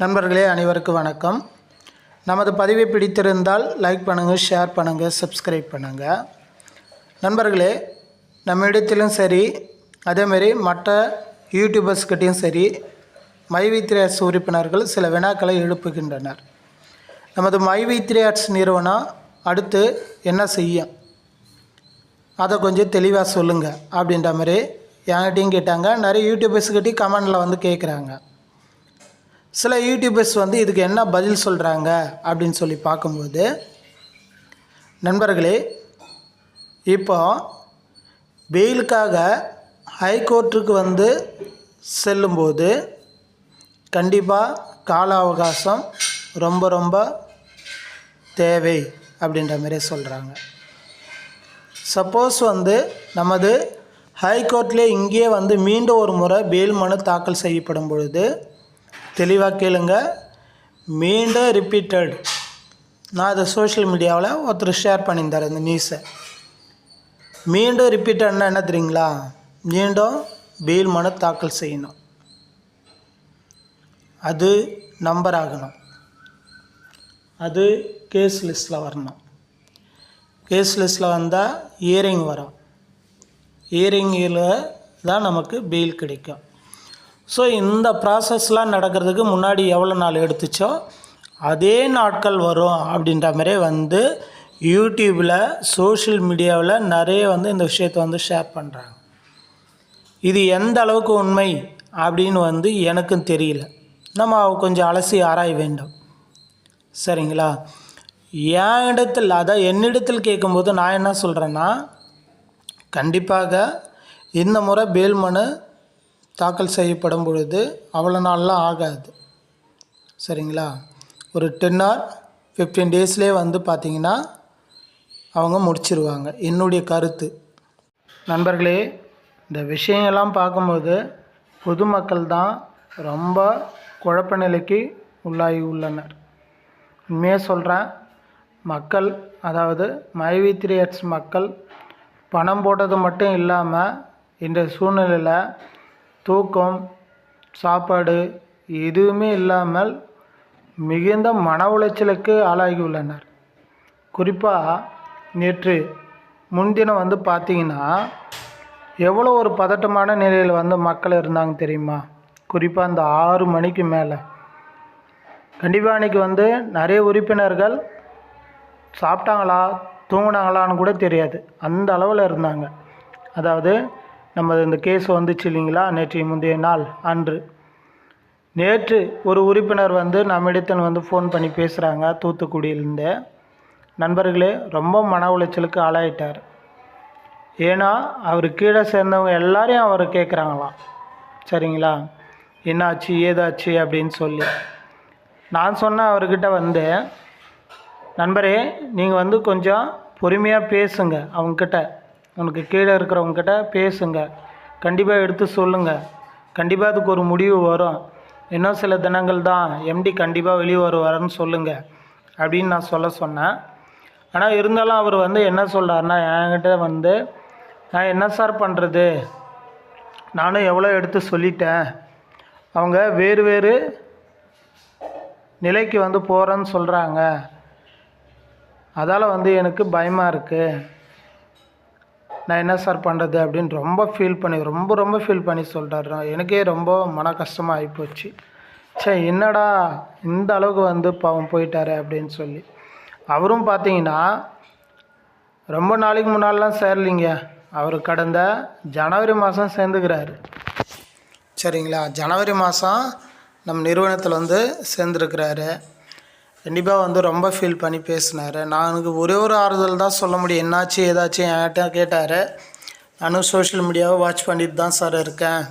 நண்பர்களே அனைவருக்கும் வணக்கம். நமது பதிவை பிடித்திருந்தால் லைக் பண்ணுங்கள் ஷேர் பண்ணுங்கள் சப்ஸ்கிரைப் பண்ணுங்கள் நண்பர்களே நம்ம இடத்திலும் சரி அதேமாரி மற்ற யூடியூபர்ஸ்கிட்டையும் சரி மைவித்ரியாட்ஸ் உறுப்பினர்கள் சில வினாக்களை எழுப்புகின்றனர். நமது மைவித்ரியாட்ஸ் நிறுவனம் அடுத்து என்ன செய்யும்? அதை கொஞ்சம் தெளிவாக சொல்லுங்கள் அப்படின்ற மாதிரி என்கிட்டையும் கேட்டாங்க. நிறைய யூடியூபர்ஸ்கிட்டையும் கமெண்டில் வந்து கேட்குறாங்க சில யூடியூபர்ஸ் வந்து இதுக்கு என்ன பதில் சொல்கிறாங்க அப்படின்னு சொல்லி பார்க்கும்போது நண்பர்களே இப்போ பெயிலுக்காக ஹைகோர்ட்டுக்கு வந்து செல்லும்போது கண்டிப்பாக கால அவகாசம் ரொம்ப ரொம்ப தேவை அப்படின்ற மாதிரி சொல்கிறாங்க சப்போஸ் வந்து நமது ஹைகோர்ட்லேயே இங்கேயே வந்து மீண்டும் ஒரு முறை பெயில் மனு தாக்கல் செய்யப்படும் பொழுது தெளிவாக கேளுங்க. மீண்டும் ரிப்பீட்டட் நான் அதை சோஷியல் மீடியாவில் ஒருத்தர் ஷேர் பண்ணியிருந்தார் இந்த நியூஸை மீண்டும் ரிப்பீட்டட்னா என்ன தெரியுங்களா? மீண்டும் பெயில் மனு தாக்கல் செய்யணும். அது நம்பர் ஆகணும். அது கேஸ் லிஸ்ட்டில் வரணும். கேஸ் லிஸ்ட்டில் வந்தால் இயரிங் வரும். இயரிங்கில் தான் நமக்கு பெயில் கிடைக்கும். ஸோ இந்த ப்ராசஸ்லாம் நடக்கிறதுக்கு முன்னாடி எவ்வளோ நாள் எடுத்துச்சோ அதே நாட்கள் வரும் அப்படின்ற மாதிரி வந்து யூடியூப்பில் சோஷியல் மீடியாவில் நிறைய வந்து இந்த விஷயத்தை வந்து ஷேர் பண்ணுறாங்க இது எந்த அளவுக்கு உண்மை அப்படின்னு வந்து எனக்கும் தெரியல. நம்ம கொஞ்சம் அலசி ஆராய வேண்டும். சரிங்களா? என் இடத்தில் அதான் என்னிடத்தில் கேட்கும்போது நான் என்ன சொல்கிறேன்னா கண்டிப்பாக இந்த முறை பேல் மனு தாக்கல் செய்யப்படும் பொழுது அவ்வளோ நாள்லாம் ஆகாது. சரிங்களா? ஒரு டென் ஆர் ஃபிஃப்டீன் டேஸ்லேயே வந்து பார்த்திங்கன்னா அவங்க முடிச்சிருவாங்க. என்னுடைய கருத்து. நண்பர்களே இந்த விஷயங்கள்லாம் பார்க்கும்போது பொதுமக்கள் தான் ரொம்ப குழப்ப நிலைக்கு உள்ளாகி உள்ளனர். உண்மையாக சொல்கிறேன் மக்கள் அதாவது மைவி த்ரீ எட்ஸ் மக்கள் பணம் போட்டது மட்டும் இல்லாமல் இந்த சூழ்நிலையில் தூக்கம் சாப்பாடு எதுவுமே இல்லாமல் மிகுந்த மன உளைச்சலுக்கு ஆளாகியுள்ளனர் குறிப்பாக நேற்று முன்தினம் வந்து பார்த்திங்கன்னா எவ்வளோ ஒரு பதட்டமான நிலையில் வந்து மக்கள் இருந்தாங்க தெரியுமா? குறிப்பாக அந்த ஆறு மணிக்கு மேலே. கண்டிப்பாக அன்றைக்கி வந்து நிறைய உறுப்பினர்கள் சாப்பிட்டாங்களா தூங்கினாங்களான்னு கூட தெரியாது. அந்த அளவில் இருந்தாங்க. அதாவது நமது இந்த கேஸ் வந்துச்சு இல்லைங்களா? நேற்று முந்தைய நாள் அன்று. நேற்று ஒரு உறுப்பினர் வந்து நம்மிடத்தில் வந்து ஃபோன் பண்ணி பேசுகிறாங்க தூத்துக்குடியிலேருந்து. நண்பர்களே ரொம்ப மன உளைச்சலுக்கு ஆளாயிட்டார். ஏன்னா அவர் கீழே சேர்ந்தவங்க எல்லாரையும் அவர் கேட்குறாங்களாம் சரிங்களா? என்னாச்சு ஏதாச்சு அப்படின்னு சொல்லி. நான் சொன்னேன் அவர்கிட்ட வந்து நண்பரே நீங்கள் வந்து கொஞ்சம் பொறுமையாக பேசுங்க அவங்கக்கிட்ட உனக்கு கீழே இருக்கிறவங்கக்கிட்ட பேசுங்க. கண்டிப்பாக எடுத்து சொல்லுங்கள் கண்டிப்பாக அதுக்கு ஒரு முடிவு வரும். இன்னும் சில தினங்கள் தான் எம்டி கண்டிப்பாக வெளியே வருவார்னு சொல்லுங்கள் அப்படின்னு நான் சொல்ல சொன்னேன். ஆனால் இருந்தாலும் அவர் வந்து என்ன சொல்கிறாருன்னா என்கிட்ட வந்து நான் என்ன சார் பண்ணுறது நானும் எவ்வளோ எடுத்து சொல்லிட்டேன். அவங்க வேறு வேறு நிலைக்கு வந்து போகிறேன்னு சொல்கிறாங்க அதால் வந்து எனக்கு பயமாக இருக்குது நான் என்ன சார் பண்ணுறது அப்படின்னு ரொம்ப ஃபீல் பண்ணி ரொம்ப ரொம்ப ஃபீல் பண்ணி சொல்கிறாரு எனக்கே ரொம்ப மன கஷ்டமாக ஆகிப்போச்சு சே என்னடா இந்த அளவுக்கு வந்து பாவம் போயிட்டாரு அப்படின்னு சொல்லி. அவரும் பார்த்தீங்கன்னா ரொம்ப நாளைக்கு முன்னாடிலாம் சேரலிங்க. அவர் கடந்த ஜனவரி மாதம் சேர்ந்துக்கிறாரு. சரிங்களா? ஜனவரி மாதம் நம் நிறுவனத்தில் வந்து சேர்ந்துருக்கிறாரு. கண்டிப்பாக வந்து ரொம்ப ஃபீல் பண்ணி பேசினார். நான் எனக்கு ஒரே ஒரு ஆறுதல் தான் சொல்ல முடியும். என்னாச்சு ஏதாச்சும் என்கிட்ட கேட்டார். நானும் சோஷியல் மீடியாவை வாட்ச் பண்ணிட்டு தான் சார் இருக்கேன்.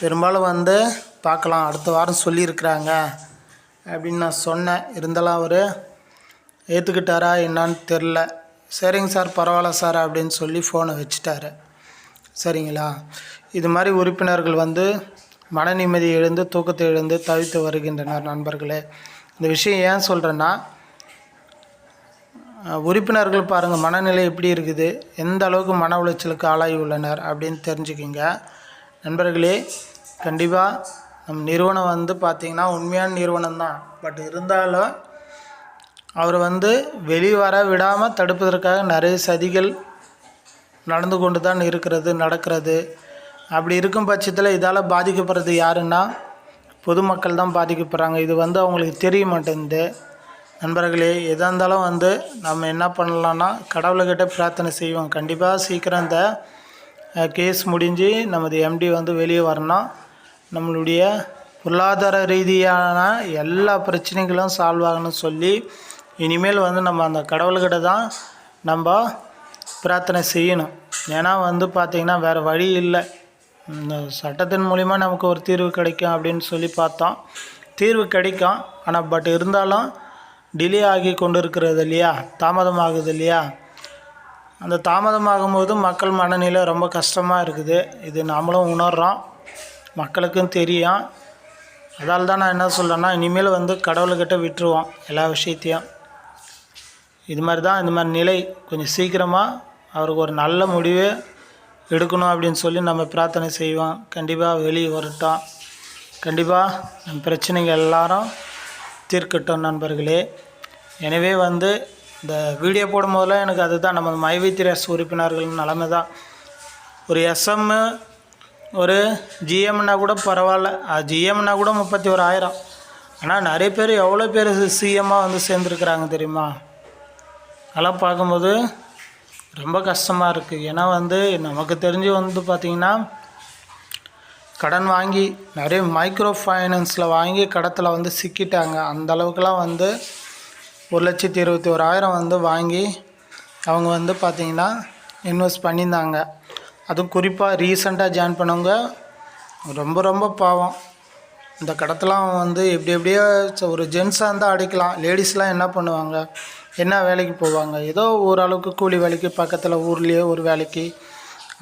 பெரும்பாலும் வந்து பார்க்கலாம். அடுத்த வாரம் சொல்லியிருக்கிறாங்க. அப்படின்னு நான் சொன்னேன். இருந்தாலும் அவர் ஏற்றுக்கிட்டாரா என்னான்னு தெரில சரிங்க சார் பரவாயில்ல சார் அப்படின்னு சொல்லி ஃபோனை வச்சுட்டாரு. சரிங்களா? இது மாதிரி உறுப்பினர்கள் வந்து மன நிம்மதி எழுந்து தூக்கத்தை எழுந்து தவித்து வருகின்றனர் நண்பர்களே. இந்த விஷயம் ஏன் சொல்கிறேன்னா உறுப்பினர்கள் பாருங்கள் மனநிலை எப்படி இருக்குது எந்த அளவுக்கு மன உளைச்சலுக்கு ஆளாகி உள்ளனர் அப்படின்னு தெரிஞ்சுக்கிங்க. நண்பர்களே கண்டிப்பாக நம் நிறுவனம் வந்து பார்த்திங்கன்னா உண்மையான நிறுவனம் தான். பட் இருந்தாலும் அவர் வந்து வெளியே வர விடாமல் தடுப்பதற்காக நிறைய சதிகள் நடந்து கொண்டு தான் இருக்கிறது நடக்கிறது. அப்படி இருக்கும் பட்சத்தில் இதால் பாதிக்கப்படுறது யாருன்னா பொதுமக்கள் தான் பாதிக்கப்படுறாங்க. இது வந்து அவங்களுக்கு தெரிய மாட்டேங்குது நண்பர்களே எதாக இருந்தாலும் வந்து நம்ம என்ன பண்ணலான்னா கடவுள்கிட்ட பிரார்த்தனை செய்வோம். கண்டிப்பாக சீக்கிரம் இந்த கேஸ் முடிஞ்சு நமது எம்டி வந்து வெளியே வரணும் நம்மளுடைய பொருளாதார ரீதியான எல்லா பிரச்சனைகளும் சால்வ் ஆகணும்னு சொல்லி இனிமேல் வந்து நம்ம அந்த கடவுள்கிட்ட தான் நம்ம பிரார்த்தனை செய்யணும். ஏன்னா வந்து பார்த்திங்கன்னா வேறு வழி இல்லை. இந்த சட்டத்தின் மூலிமா நமக்கு ஒரு தீர்வு கிடைக்கும் அப்படின்னு சொல்லி பார்த்தோம். தீர்வு கிடைக்கும். ஆனால் பட் இருந்தாலும் டிலே ஆகி கொண்டு இருக்கிறது இல்லையா? தாமதமாகுது இல்லையா? அந்த தாமதமாகும் போது மக்கள் மனநிலை ரொம்ப கஷ்டமாக இருக்குது. இது நாமளும் உணர்கிறோம் மக்களுக்கும் தெரியும். அதால் தான் நான் என்ன சொல்கிறேன்னா இனிமேல் வந்து கடவுள்கிட்ட விட்டுருவோம் எல்லா விஷயத்தையும். இது மாதிரி தான் இந்த மாதிரி நிலை கொஞ்சம் சீக்கிரமாக அவருக்கு ஒரு நல்ல முடிவு எடுக்கணும் அப்படின்னு சொல்லி நம்ம பிரார்த்தனை செய்வோம். கண்டிப்பாக வெளியே வரட்டும் கண்டிப்பாக நம் பிரச்சனைங்க எல்லாரும் தீர்க்கட்டும் நண்பர்களே. எனவே வந்து இந்த வீடியோ போடும் போதெல்லாம் எனக்கு அதுதான் நம்ம மைவைத்திரஸ் உறுப்பினர்களின் நிலமை தான். ஒரு எஸ்எம்மு ஒரு ஜிஎம்னா கூட பரவாயில்ல. ஜிஎம்னா கூட முப்பத்தி ஒரு ஆயிரம் ஆனால் நிறைய பேர் எவ்வளோ பேர் சிஎம்மாக வந்து சேர்ந்துருக்குறாங்க தெரியுமா? அதெல்லாம் பார்க்கும்போது ரொம்ப கஷ்டமாக இருக்குது ஏன்னா வந்து நமக்கு தெரிஞ்சு வந்து பார்த்திங்கன்னா கடன் வாங்கி நிறைய மைக்ரோ ஃபைனான்ஸில் வாங்கி கடத்தில் வந்து சிக்கிட்டாங்க. அந்த அளவுக்குலாம் வந்து ஒரு லட்சத்தி இருபத்தி ஓராயிரம் வந்து வாங்கி அவங்க வந்து பார்த்திங்கன்னா இன்வெஸ்ட் பண்ணியிருந்தாங்க. அதுவும் குறிப்பாக ரீசெண்டாக ஜாயின் பண்ணவங்க ரொம்ப ரொம்ப பாவம். இந்த கடத்தெலாம் வந்து எப்படி எப்படியோ ஒரு ஜென்ஸாக இருந்தால் அடைக்கலாம். லேடிஸ்லாம் என்ன பண்ணுவாங்க? என்ன வேலைக்கு போவாங்க? ஏதோ ஓரளவுக்கு கூலி வேலைக்கு பக்கத்தில் ஊர்லேயே ஒரு வேலைக்கு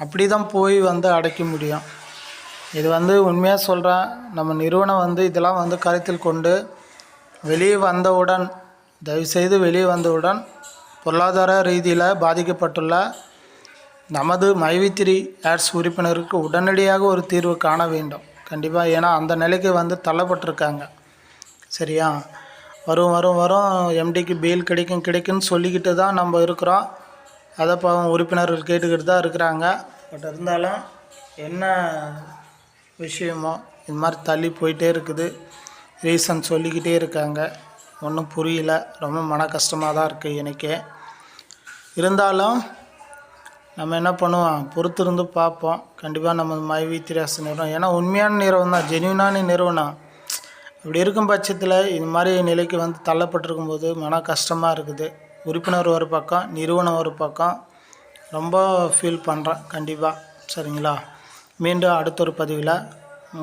அப்படி தான் போய் வந்து அடைக்க முடியும். இது வந்து உண்மையாக சொல்கிறேன் நம்ம நிறுவனம் வந்து இதெல்லாம் வந்து கருத்தில் கொண்டு வெளியே வந்தவுடன் தயவுசெய்து வெளியே வந்தவுடன் பொருளாதார ரீதியில் பாதிக்கப்பட்டுள்ள நமது மைவித்திரி ஆட்ஸ் உறுப்பினருக்கு உடனடியாக ஒரு தீர்வு காண வேண்டும். கண்டிப்பாக ஏன்னா அந்த நிலைக்கு வந்து தள்ளப்பட்டிருக்காங்க. சரியா? வரும் வரும் வரும். எம்டிக்கு பெயில் கிடைக்கும் கிடைக்குன்னு சொல்லிக்கிட்டு தான் நம்ம இருக்கிறோம். அதை பாவம் உறுப்பினர்கள் கேட்டுக்கிட்டு தான் இருக்கிறாங்க. பட் இருந்தாலும் என்ன விஷயமோ இது மாதிரி தள்ளி போயிட்டே இருக்குது. ரீசன் சொல்லிக்கிட்டே இருக்காங்க. ஒன்றும் புரியல. ரொம்ப மன கஷ்டமாக தான் இருக்குது எனக்கே. இருந்தாலும் நம்ம என்ன பண்ணுவோம்? பொறுத்திருந்து பார்ப்போம். கண்டிப்பாக நம்ம மைவி திராசு நிறுவனம். ஏன்னா உண்மையான நிறுவனம் தான். ஜென்யூனான நிறுவனம். இப்படி இருக்கும் பட்சத்தில் இது மாதிரி நிலைக்கு வந்து தள்ளப்பட்டிருக்கும் போது மன கஷ்டமாக இருக்குது. உறுப்பினர் ஒரு பக்கம் நிறுவனம் ஒரு பக்கம். ரொம்ப ஃபீல் பண்ணுறேன் கண்டிப்பாக சரிங்களா? மீண்டும் அடுத்த ஒரு பதிவில்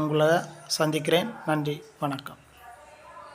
உங்களை சந்திக்கிறேன். நன்றி. வணக்கம்.